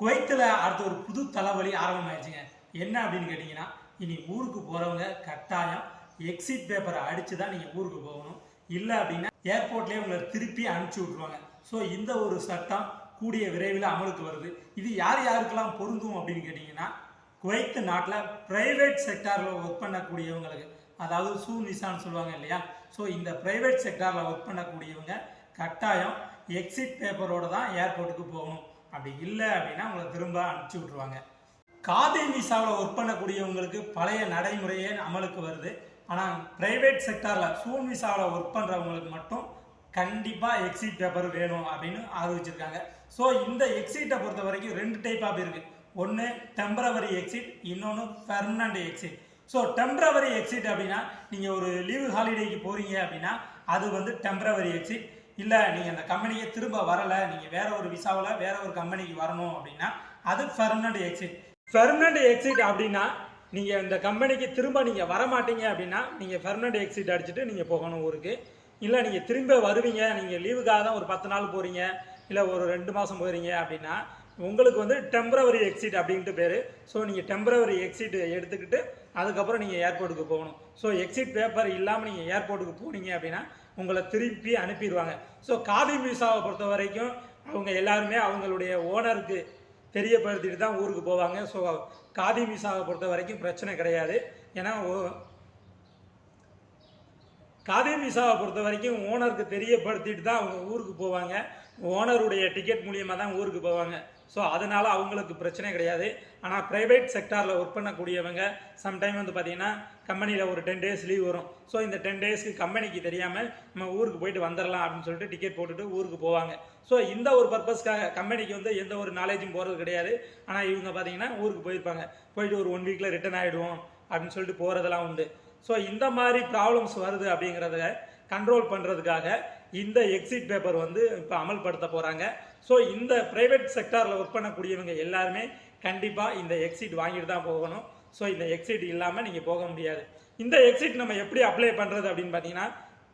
குவைத்தில் அடுத்த ஒரு புது தலைவலி ஆரம்பமாயிடுச்சுங்க. என்ன அப்படின்னு கேட்டிங்கன்னா இனி ஊருக்கு போகிறவங்க கட்டாயம் எக்ஸிட் பேப்பரை அடித்து தான் நீங்கள் ஊருக்கு போகணும். இல்லை அப்படின்னா ஏர்போர்ட்லேயே உங்களை திருப்பி அனுப்பிச்சி விட்ருவாங்க ஸோ இந்த ஒரு சட்டம் கூடிய விரைவில் அமலுக்கு வருது. இது யார் யாருக்கெல்லாம் பொருந்தும் அப்படின்னு கேட்டிங்கன்னா குவைத் நாட்டில் ப்ரைவேட் செக்டாரில் ஒர்க் பண்ணக்கூடியவங்களுக்கு அதாவது சூ நிசான்னு சொல்லுவாங்க இல்லையா? ஸோ இந்த ப்ரைவேட் செக்டாரில் ஒர்க் பண்ணக்கூடியவங்க கட்டாயம் எக்ஸிட் பேப்பரோடு தான் ஏர்போர்ட்டுக்கு போகணும். அப்படி இல்லை அப்படின்னா உங்களை திரும்ப அனுப்பிச்சி விட்ருவாங்க காதல் விசாவில் ஒர்க் பண்ணக்கூடியவங்களுக்கு பழைய நடைமுறையே அமலுக்கு வருது. ஆனால் பிரைவேட் செக்டாரில் சூன் விசாவில் ஒர்க் பண்ணுறவங்களுக்கு மட்டும் கண்டிப்பாக எக்ஸிட் பேப்பர் வேணும் அப்படின்னு அறிவிச்சிருக்காங்க ஸோ இந்த எக்ஸிட்டை பொறுத்த வரைக்கும் ரெண்டு டைப் ஆஃப் இருக்குது ஒன்று டெம்பரவரி எக்ஸிட் இன்னொன்று permanent exit so temporary exit அப்படின்னா நீங்கள் ஒரு லீவு ஹாலிடேக்கு போகிறீங்க அப்படின்னா அது வந்து டெம்பரவரி எக்ஸிட் இல்லை நீங்கள் அந்த கம்பெனிக்கு திரும்ப வரலை நீங்கள் வேற ஒரு விசாவில் வேற ஒரு கம்பெனிக்கு வரணும் அப்படின்னா அது பெர்மனண்ட் எக்ஸிட் பெர்மனண்ட் எக்ஸிட் அப்படின்னா நீங்கள் இந்த கம்பெனிக்கு திரும்ப நீங்கள் வர மாட்டீங்க அப்படின்னா நீங்கள் பெர்மனண்ட் எக்ஸிட் அடிச்சுட்டு நீங்கள் போகணும் ஊருக்கு. இல்லை நீங்கள் திரும்ப வருவீங்க நீங்கள் லீவுக்காக தான் ஒரு பத்து நாள் போகிறீங்க இல்லை ஒரு ரெண்டு மாதம் போகிறீங்க அப்படின்னா உங்களுக்கு வந்து டெம்பரவரி எக்ஸிட் அப்படின்ட்டு பேர். ஸோ நீங்கள் டெம்பரவரி எக்ஸிட் எடுத்துக்கிட்டு அதுக்கப்புறம் நீங்கள் ஏர்போர்ட்டுக்கு போகணும். ஸோ எக்ஸிட் பேப்பர் இல்லாமல் நீங்கள் ஏர்போர்ட்டுக்கு போனீங்க அப்படின்னா உங்களை திருப்பி அனுப்பிடுவாங்க. ஸோ காதி விசாவை பொறுத்த வரைக்கும் அவங்க எல்லாருமே அவங்களுடைய ஓனருக்கு தெரியப்படுத்திட்டு தான் ஊருக்கு போவாங்க. ஸோ காதி விசாவை பொறுத்த வரைக்கும் பிரச்சனை கிடையாது. ஏன்னா ஓ- காதி விசாவை பொறுத்த வரைக்கும் ஓனருக்கு தெரியப்படுத்திட்டு தான் அவங்க ஊருக்கு போவாங்க. ஓனருடைய டிக்கெட் மூலியமாக தான் ஊருக்கு போவாங்க. ஸோ அதனால் அவங்களுக்கு பிரச்சனை கிடையாது. ஆனால் ப்ரைவேட் செக்டாரில் ஒர்க் பண்ணக்கூடியவங்க சம்டைம் வந்து பார்த்தீங்கன்னா கம்பெனியில் ஒரு டென் டேஸ் லீவ் வரும். ஸோ இந்த டென் டேஸ்க்கு கம்பெனிக்கு தெரியாமல் நம்ம ஊருக்கு போயிட்டு வந்துடலாம் அப்படின்னு சொல்லிட்டு டிக்கெட் போட்டுட்டு ஊருக்கு போவாங்க. ஸோ இந்த ஒரு பர்பஸ்க்காக கம்பெனிக்கு வந்து எந்த ஒரு நாலேஜும் போகிறது கிடையாது. ஆனால் இவங்க பார்த்தீங்கன்னா ஊருக்கு போயிருப்பாங்க. போயிட்டு ஒரு ஒன் வீக்கில் ரிட்டர்ன் ஆகிடுவோம் அப்படின்னு சொல்லிட்டு போகிறதெல்லாம் உண்டு. ஸோ இந்த மாதிரி ப்ராப்ளம்ஸ் வருது அப்படிங்கிறத கண்ட்ரோல் பண்ணுறதுக்காக இந்த எக்ஸிட் பேப்பர் வந்து இப்போ அமல்படுத்த போகிறாங்க ஸோ இந்த ப்ரைவேட் செக்டாரில் ஒர்க் பண்ணக்கூடியவங்க எல்லாருமே கண்டிப்பாக இந்த எக்ஸிட் வாங்கிட்டு தான் போகணும். ஸோ இந்த எக்ஸிட் இல்லாமல் நீங்கள் போக முடியாது. இந்த எக்ஸிட் நம்ம எப்படி அப்ளை பண்ணுறது அப்படின்னு பார்த்தீங்கன்னா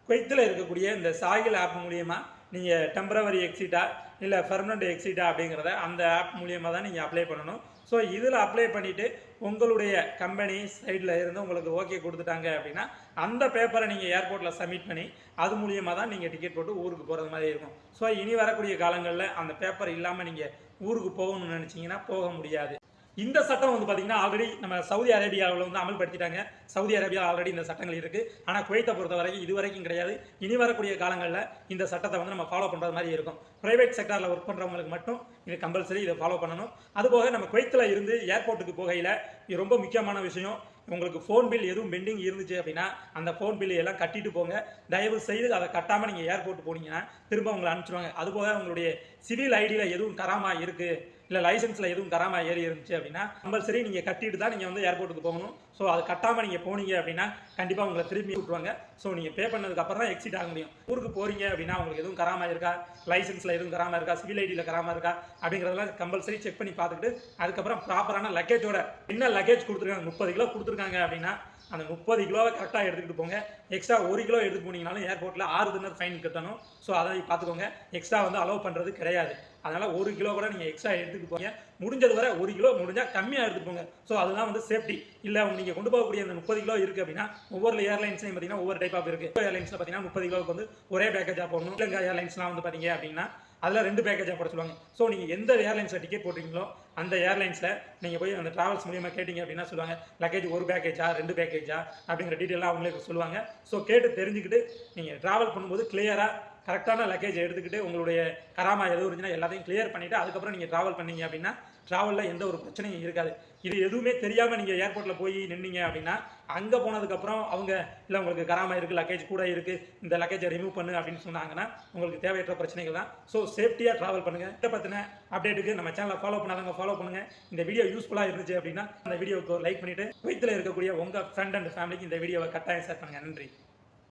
குவைத்தில் இருக்கக்கூடிய இந்த சாகில் ஆப் மூலியமாக நீங்கள் டெம்பரவரி எக்ஸிட்டா இல்லை பெர்மனண்ட் எக்ஸிட்டா அப்படிங்கிறத அந்த ஆப் மூலியமாக தான் நீங்கள் அப்ளை பண்ணணும். ஸோ இதில் அப்ளை பண்ணிவிட்டு உங்களுடைய கம்பெனி சைடில் இருந்து உங்களுக்கு ஓகே கொடுத்துட்டாங்க அப்படின்னா அந்த பேப்பரை நீங்கள் ஏர்போர்ட்டில் சப்மிட் பண்ணி அது மூலியமாக தான் நீங்கள் டிக்கெட் போட்டு ஊருக்கு போகிறது மாதிரி இருக்கும். ஸோ இனி வரக்கூடிய காலங்களில் அந்த பேப்பர் இல்லாமல் நீங்கள் ஊருக்கு போகணும்னு நினச்சிங்கன்னா போக முடியாது. இந்த சட்டம் வந்து பார்த்தீங்கன்னா ஆல்ரெடி நம்ம சவுதி அரேபியாவில் வந்து அமல்படுத்திட்டாங்க. சவுதி அரேபியா ஆல்ரெடி இந்த சட்டங்கள் இருக்குது ஆனால் குவைத்தை பொறுத்த வரைக்கும் இது வரைக்கும் கிடையாது. இனி வரக்கூடிய காலங்களில் இந்த சட்டத்தை வந்து நம்ம ஃபாலோ பண்ணுறது மாதிரி இருக்கும். ப்ரைவேட் செக்டாரில் ஒர்க் பண்ணுறவங்களுக்கு மட்டும் இது கம்பல்சரி இதை ஃபாலோ பண்ணணும். அதுபோக நம்ம குவைத்தில் இருந்து ஏர்போர்ட்டுக்கு போகையில் இது ரொம்ப முக்கியமான விஷயம். உங்களுக்கு ஃபோன் பில் எதுவும் பெண்டிங் இருந்துச்சு அப்படின்னா அந்த ஃபோன் பில் எல்லாம் கட்டிட்டு போங்க. தயவு செய்து அதை கட்டாமல் நீங்கள் ஏர்போர்ட் போனீங்கன்னா திரும்ப உங்களை அனுப்பிச்சிடுவாங்க அதுபோக உங்களுடைய சிவில் ஐடியில் எதுவும் தராமல் இருக்குது இல்லை லைசன்ஸில் எதுவும் தராமல் ஏறி இருந்துச்சு அப்படின்னா கம்பல்சரி நீங்கள் கட்டிட்டு தான் நீங்கள் வந்து ஏர்போர்ட்டுக்கு போகணும். ஸோ அது கட்டாமல் நீங்கள் போனீங்க அப்படின்னா கண்டிப்பாக உங்களை திரும்பி விட்டுருவாங்க ஸோ நீங்கள் பே பண்ணதுக்கு அப்புறம் தான் எக்ஸிட் ஆக முடியும். ஊருக்கு போகிறீங்க அப்படின்னா உங்களுக்கு எதுவும் கராமல் இருக்கா? லைசன்ஸில் எதுவும் கராமல் இருக்கா? சிவில் ஐடியில் கராமல் இருக்கா? அப்படிங்கிறதெல்லாம் கம்பல்சரி செக் பண்ணி பார்த்துக்கிட்டு அதுக்கப்புறம் ப்ராப்பரான லக்கேஜோட என்ன லக்கேஜ் கொடுத்துருக்காங்க? முப்பது கிலோ கொடுத்துருக்காங்க அப்படின்னா அந்த முப்பது கிலோவை கரெக்டாக எடுத்துக்கிட்டு போங்க. எக்ஸ்ட்ரா ஒரு கிலோ எடுத்து போனீங்கனாலும் ஏர்போர்ட்டில் ஆறு தினர் ஃபைன் கட்டணும். ஸோ அதை பார்த்துக்கோங்க. எக்ஸ்ட்ரா வந்து அலோவ் பண்ணுறது கிடையாது. அதனால் ஒரு கிலோ கூட நீங்கள் எக்ஸ்ட்ரா எடுத்துட்டு போங்க. முடிஞ்சது வரை ஒரு கிலோ முடிஞ்சால் கம்மியாக எடுத்து போங்க. ஸோ அதெல்லாம் வந்து சேஃப்டி இல்லை நீங்கள் கொண்டு போகக்கூடிய அந்த முப்பது கிலோ இருக்குது அப்படின்னா ஒவ்வொரு ஏர்லைன்ஸ்லையும் பார்த்தீங்கன்னா ஒவ்வொரு டைப் ஆஃப் இருக்குது ஏர்லைன்ஸில் பார்த்தீங்கன்னா முப்பது கிலோவுக்கு வந்து ஒரே பேக்கேஜாக போடணும். இலங்கை ஏர்லைன்ஸ்லாம் வந்து பார்த்தீங்க அப்படின்னா அதில் ரெண்டு பேக்கேஜாக போட சொல்லுவாங்க. ஸோ நீங்கள் எந்த ஏர்லைன்ஸில் டிக்கெட் போடுறீங்களோ அந்த ஏர்லைன்ஸில் நீங்கள் போய் அந்த ட்ராவல்ஸ் மூலியமாக கேட்டிங்க அப்படின்னா சொல்லுவாங்க லக்கேஜ் ஒரு பேக்கேஜா ரெண்டு பேக்கேஜா அப்படிங்கிற டீட்டெயிலாக அவங்களே சொல்லுவாங்க. ஸோ கேட்டு தெரிஞ்சுக்கிட்டு நீங்கள் ட்ராவல் பண்ணும்போது கிளியராக கரெக்டான லக்கேஜ் எடுத்துக்கிட்டு உங்களுடைய கராமா எதுவும் இருந்துச்சுன்னா எல்லாத்தையும் கிளியர் பண்ணிவிட்டு அதுக்கப்புறம் நீங்கள் ட்ராவல் பண்ணீங்க அப்படின்னா ட்ராவலில் எந்த ஒரு பிரச்சனையும் இருக்காது. இது எதுவுமே தெரியாமல் நீங்கள் ஏர்போர்ட்டில் போய் நின்னீங்க அப்படின்னா அங்கே போனதுக்கப்புறம் அவங்க இல்லை உங்களுக்கு கராமா இருக்குது லக்கேஜ் கூட இருக்குது இந்த லக்கேஜை ரிமூவ் பண்ணு அப்படின்னு சொன்னாங்கன்னா உங்களுக்கு தேவையற்ற பிரச்சனைகள் தான். ஸோ சேஃப்டியாக ட்ராவல் பண்ணுங்கள் இதை பற்றின அப்டேட்டுக்கு நம்ம சேனலை ஃபாலோ பண்ணாதவங்க ஃபாலோ பண்ணுங்கள் இந்த வீடியோ யூஸ்ஃபுல்லாக இருந்துச்சு அப்படின்னா அந்த வீடியோவுக்கு லைக் பண்ணிவிட்டு வயிற்றில் இருக்கக்கூடிய உங்கள் ஃப்ரெண்ட் அண்ட் ஃபேமிலிக்கு இந்த வீடியோவை கட்டாயம் ஷேர் பண்ணுங்கள் நன்றி.